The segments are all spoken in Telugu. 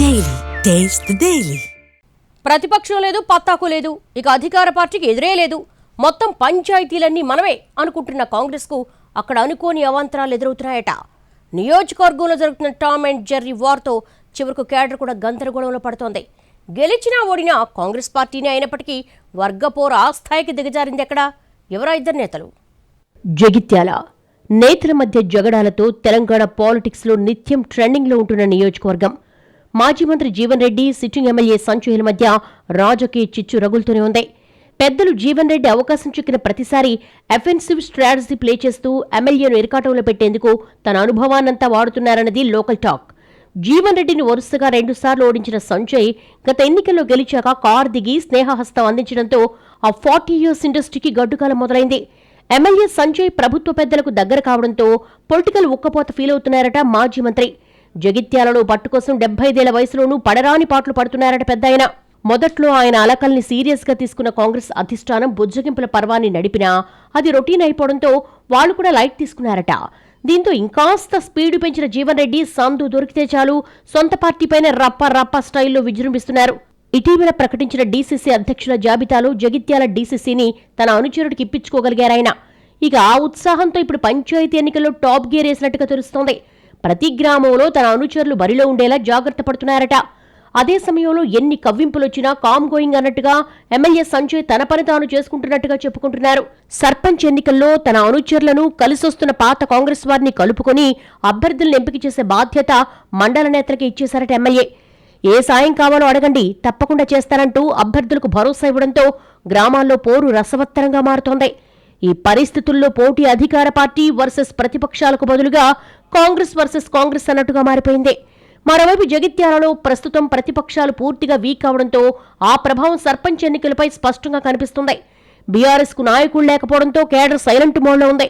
Daily. Taste the Daily. ప్రతిపక్షం లేదు పత్తాకు లేదు ఇక అధికార పార్టీకి ఎదురే లేదు. మొత్తం పంచాయతీలన్నీ మనమే అనుకుంటున్న కాంగ్రెస్కు అక్కడ అనుకోని అవాంతరాలు ఎదురవుతున్నాయట. నియోజకవర్గంలో జరుగుతున్న టామ్ అండ్ జెర్రీ వార్తో చివరకు కేడర్ కూడా గందరగోళంలో పడుతోంది. గెలిచినా ఓడినా కాంగ్రెస్ పార్టీనే అయినప్పటికీ వర్గపోరు ఆ స్థాయికి దిగజారింది ఎక్కడ? ఎవరా ఇద్దరు నేతలు? జగిత్యాల. నేతల మధ్య జగడాలతో తెలంగాణ పాలిటిక్స్లో నిత్యం ట్రెండింగ్లో ఉంటున్న నియోజకవర్గం. మాజీ మంత్రి జీవన్ రెడ్డి సిట్టింగ్ ఎమ్మెల్యే సంచుహిల మధ్య రాజకీయ చిచ్చు రగులుతూనే ఉంది. పెద్దలు జీవన్ రెడ్డి అవకాశం చిక్కిన ప్రతిసారి అఫెన్సివ్ స్ట్రాటజీ ప్లే చేస్తూ ఎమ్మెల్యేను ఇరకాటంలో పెట్టేందుకు తన అనుభవాన్నంతా వాడుతున్నారన్నది లోకల్ టాక్. జీవన్ రెడ్డిని వరుసగా రెండుసార్లు ఓడించిన సంజయ్ గత ఎన్నికల్లో గెలిచాక కార్ దిగి స్నేహహస్తం అందించడంతో ఆ ఫార్టీ ఇయర్స్ ఇండస్ట్రీకి గడ్డుకాలం మొదలైంది. ఎమ్మెల్యే సంజయ్ ప్రభుత్వ పెద్దలకు దగ్గర కావడంతో పొలిటికల్ ఉక్కపోత ఫీల్ అవుతున్నారట మాజీ మంత్రి. జగిత్యాలలో పట్టుకోసం డెబ్బైదేళ్ళ వయసులోనూ పడరాని పాటలు పడుతున్నారట పెద్దాయన. మొదట్లో ఆయన అలకల్ని సీరియస్గా తీసుకున్న కాంగ్రెస్ అధిష్టానం బుజ్జగింపుల పర్వాన్ని నడిపినా అది రొటీన్ అయిపోవడంతో వాళ్ళు కూడా లైట్ తీసుకున్నారట. దీంతో ఇంకాస్త స్పీడ్ పెంచిన జీవన్ రెడ్డి సందు దొరికితే చాలు సొంత పార్టీపైన రప్ప రప్ప స్టైల్లో విజృంభిస్తున్నారు. ఇటీవల ప్రకటించిన డీసీసీ అధ్యక్షుల జాబితాలో జగిత్యాల డీసీసీని తన అనుచరుడికి ఇప్పించుకోగలిగారాయన. ఇక ఆ ఉత్సాహంతో ఇప్పుడు పంచాయతీ ఎన్నికల్లో టాప్ గేర్ వేసినట్టుగా తెలుస్తోంది. ప్రతి గ్రామంలో తన అనుచరులు బరిలో ఉండేలా జాగ్రత్త పడుతున్నారట. అదే సమయంలో ఎన్ని కవ్వింపులొచ్చినా కామ్ గోయింగ్ అన్నట్టుగా ఎమ్మెల్యే సంజయ్ తన పని తాను చేసుకుంటున్నట్టుగా చెప్పుకుంటున్నారు. సర్పంచ్ ఎన్నికల్లో తన అనుచరులను కలిసొస్తున్న పాత కాంగ్రెస్ వారిని కలుపుకొని అభ్యర్థులను ఎంపిక చేసే బాధ్యత మండల నేతలకి ఇచ్చేశారట ఎమ్మెల్యే. ఏ సాయం కావాలో అడగండి తప్పకుండా చేస్తారంటూ అభ్యర్థులకు భరోసా ఇవ్వడంతో గ్రామాల్లో పోరు రసవత్తరంగా మారుతోంది. ఈ పరిస్థితుల్లో పోటీ అధికార పార్టీ వర్సెస్ ప్రతిపక్షాలకు బదులుగా కాంగ్రెస్ వర్సెస్ కాంగ్రెస్ అన్నట్టుగా మారిపోయింది. మరోవైపు జగిత్యాలలో ప్రస్తుతం ప్రతిపక్షాలు పూర్తిగా వీక్ అవడంతో ఆ ప్రభావం సర్పంచ్ ఎన్నికలపై స్పష్టంగా కనిపిస్తుంది. బీఆర్ఎస్కు నాయకులు లేకపోవడంతో కేడర్ సైలెంట్ మోడ్లో ఉంది.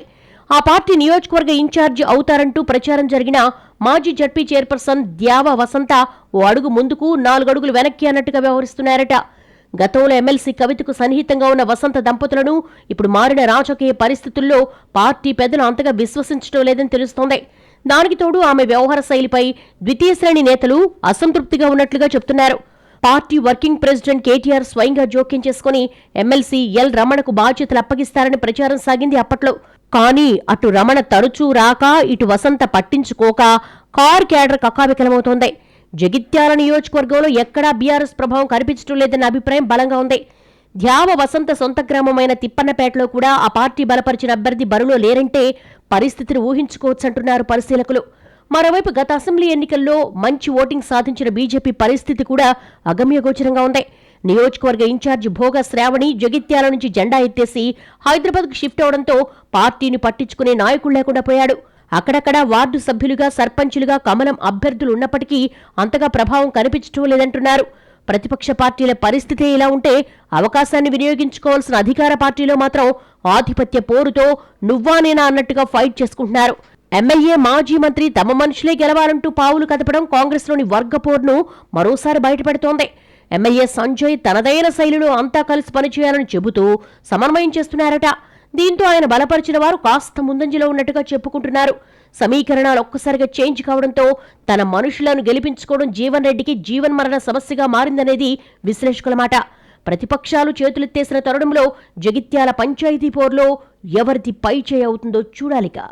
ఆ పార్టీ నియోజకవర్గ ఇన్ఛార్జి అవుతారంటూ ప్రచారం జరిగిన మాజీ జడ్పీ చైర్పర్సన్ ద్యావ వసంత ఓ అడుగు ముందుకు నాలుగడుగులు వెనక్కి అన్నట్టుగా వ్యవహరిస్తున్నారట. గతంలో ఎమ్మెల్సీ కవితకు సన్నిహితంగా ఉన్న వసంత దంపతులను ఇప్పుడు మారిన రాజకీయ పరిస్థితుల్లో పార్టీ పెద్దలు అంతగా విశ్వసించడం లేదని తెలుస్తోంది. దానికి తోడు ఆమె వ్యవహార శైలిపై ద్వితీయ శ్రేణి నేతలు అసంతృప్తిగా ఉన్నట్లుగా చెబుతున్నారు పార్టీ వర్కింగ్ ప్రెసిడెంట్ కేటీఆర్ స్వయంగా జోక్యం చేసుకుని ఎమ్మెల్సీ ఎల్ రమణకు బాధ్యతలు అప్పగిస్తారని ప్రచారం సాగింది అప్పట్లో. కానీ అటు రమణ తరచూ రాక ఇటు వసంత పట్టించుకోక కార్ క్యాడర్ కకావికలమవుతోంది జగిత్యాల నియోజకవర్గంలో ఎక్కడా బీఆర్ఎస్ ప్రభావం కనిపించడం లేదన్న అభిప్రాయం బలంగా ఉంది. ధ్యావ వసంత సొంత గ్రామమైన తిప్పన్నపేటలో కూడా ఆ పార్టీ బలపరిచిన అభ్యర్థి బరులో లేరంటే పరిస్థితిని ఊహించుకోవచ్చంటున్నారు పరిశీలకులు. మరోవైపు గత అసెంబ్లీ ఎన్నికల్లో మంచి ఓటింగ్ సాధించిన బీజేపీ పరిస్థితి కూడా అగమ్యగోచరంగా ఉంది. నియోజకవర్గ ఇన్ఛార్జి భోగ శ్రావణి జగిత్యాల నుంచి జెండా ఎత్తేసి హైదరాబాద్కు షిఫ్ట్ అవడంతో పార్టీని పట్టించుకునే నాయకుడు లేకుండా పోయాడు. అక్కడక్కడ వార్డు సభ్యులుగా సర్పంచులుగా కమలం అభ్యర్థులు ఉన్నప్పటికీ అంతగా ప్రభావం కనిపించటం లేదంటున్నారు. ప్రతిపక్ష పార్టీల పరిస్థితే ఇలా ఉంటే అవకాశాన్ని వినియోగించుకోవాల్సిన అధికార పార్టీలో మాత్రం ఆధిపత్య పోరుతో నువ్వా నేనా అన్నట్టుగా ఫైట్ చేసుకుంటున్నారు. ఎమ్మెల్యే మాజీ మంత్రి తమ మనుషులే గెలవాలంటూ పావులు కదపడం కాంగ్రెస్లోని వర్గపోరును మరోసారి బయటపెడుతోంది. ఎమ్మెల్యే సంజయ్ తనదైన శైలిలో అంతా కలిసి పనిచేయాలని చెబుతూ సమన్వయం చేస్తున్నారట. దీంతో ఆయన బలపరిచిన వారు కాస్త ముందంజలో ఉన్నట్టుగా చెప్పుకుంటున్నారు. సమీకరణాలు ఒక్కసారిగా చేంజ్ కావడంతో తన మనుషులను గెలిపించుకోవడం జీవన్ రెడ్డికి జీవన్ మరణ సమస్యగా మారిందనేది విశ్లేషకుల మాట. ప్రతిపక్షాలు చేతులెత్తేసిన తరుణంలో జగిత్యాల పంచాయతీ పోర్లో ఎవరిది పైచేయి అవుతుందో చూడాలిగా